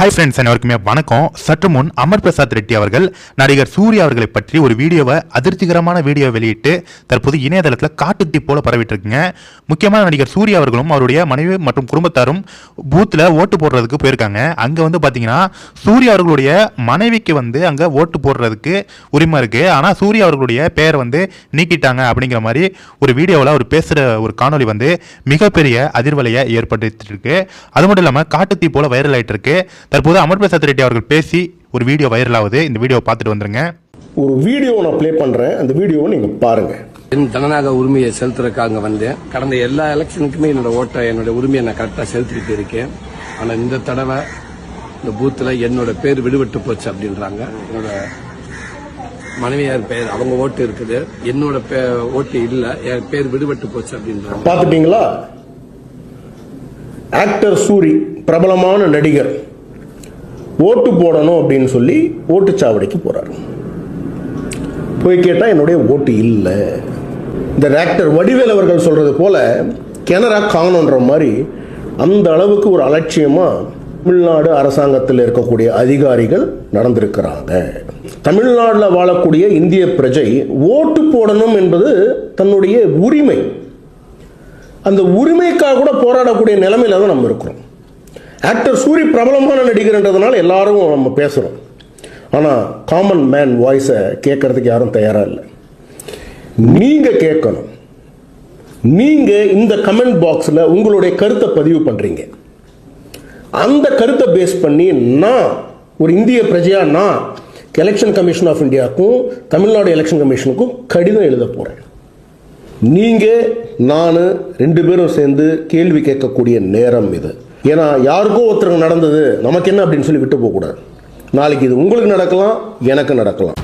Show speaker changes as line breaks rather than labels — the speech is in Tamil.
ஹை ஃப்ரெண்ட்ஸ் அனைவருக்குமே வணக்கம். சற்று முன் அமர் பிரசாத் ரெட்டி அவர்கள் நடிகர் சூர்யா அவர்களை பற்றி ஒரு வீடியோவை அதிர்ச்சிகரமான வீடியோ வெளியிட்டு தற்போது இணையதளத்தில் காட்டுத்தீ போல பரவிட்டு இருக்குங்க முக்கியமான நடிகர் சூர்யா அவர்களும் அவருடைய மனைவி மற்றும் குடும்பத்தாரும் பூத்தில் ஓட்டு போடுறதுக்கு போயிருக்காங்க. அங்கே வந்து பார்த்தீங்கன்னா சூர்யா அவர்களுடைய மனைவிக்கு வந்து அங்கே ஓட்டு போடுறதுக்கு உரிமை இருக்குது ஆனால் சூர்யா அவர்களுடைய பெயர் வந்து நீக்கிட்டாங்க அப்படிங்கிற மாதிரி ஒரு வீடியோவில் அவர் பேசுகிற ஒரு காணொளி வந்து மிகப்பெரிய அதிர்வலையை ஏற்படுத்திட்டு இருக்கு. அது மட்டும் இல்லாமல் காட்டுத்தீ போல வைரல் ஆகிட்டு இருக்கு. தற்போது அமர் பிரசாத் ரெட்டி அவர்கள் பேசி ஒரு வீடியோ வைரல் ஆகுது. இந்த வீடியோவை பார்த்துட்டு வந்துருங்க.
ஒரு வீடியோ நான் ப்ளே பண்றேன். அந்த வீடியோவை நீங்க பாருங்க.
என் ஜனநாயக உரிமையை செலுத்துறதுக்காக வந்தேன். கடந்த எல்லா எலெக்ஷனுக்குமே என்னோட ஓட்டை என்னோட உரிமையை நான் கரெக்டாக செலுத்திக்கிட்டு இருக்கேன். ஆனா இந்த தடவை இந்த பூத்துல என்னோட பேர் விடுபட்டு போச்சு அப்படின்றாங்க. என்னோட மனைவியார் பெயர் அவங்க ஓட்டு இருக்குது. என்னோட பே- ஓட்டு இல்ல என் பேர் விடுபட்டு போச்சு அப்படின்றாங்க.
பார்த்துட்டீங்களா? ஆக்டர் சூரி பிரபலமான நடிகர். ஓட்டு போடணும் அப்படின்னு சொல்லி ஓட்டுச்சாவடிக்கு போகிறார் போய் கேட்டால் என்னுடைய ஓட்டு இல்லை. இந்த ஆக்டர் வடிவேல் அவர்கள் சொல்கிறது போல கிணறா காணுன்ற மாதிரி அந்த அளவுக்கு ஒரு அலட்சியமாக தமிழ்நாடு அரசாங்கத்தில் இருக்கக்கூடிய அதிகாரிகள் நடந்திருக்கிறாங்க. தமிழ்நாட்டில் வாழக்கூடிய இந்திய பிரஜை ஓட்டு போடணும் என்பது தன்னுடைய உரிமை. அந்த உரிமைக்காக கூட போராடக்கூடிய நிலைமையில தான் நம்ம இருக்கிறோம். ஆக்டர் சூரி பிரபலமான நடிகர்ன்றதுனால எல்லாரும் நம்ம பேசுகிறோம் ஆனால் காமன் மேன் வாய்ஸை கேட்கறதுக்கு யாரும் தயாராக இல்லை. நீங்கள் கேட்கணும் நீங்கள் இந்த கமெண்ட் பாக்ஸில் உங்களுடைய கருத்தை பதிவு பண்ணுறீங்க அந்த கருத்தை பேஸ் பண்ணி நான் ஒரு இந்திய பிரஜையா நான் எலெக்ஷன் கமிஷன் ஆஃப் இந்தியாவுக்கும் தமிழ்நாடு எலெக்ஷன் கமிஷனுக்கும் கடிதம் எழுத போகிறேன் நீங்கள் நான் ரெண்டு பேரும் சேர்ந்து கேள்வி கேட்கக்கூடிய நேரம் இது. ஏன்னா யாருக்கோ ஒருத்தருக்கு நடந்தது நமக்கு என்ன அப்படின்னு சொல்லி விட்டு போகக்கூடாது. நாளைக்கு இது உங்களுக்கு நடக்கலாம் எனக்கு நடக்கலாம்.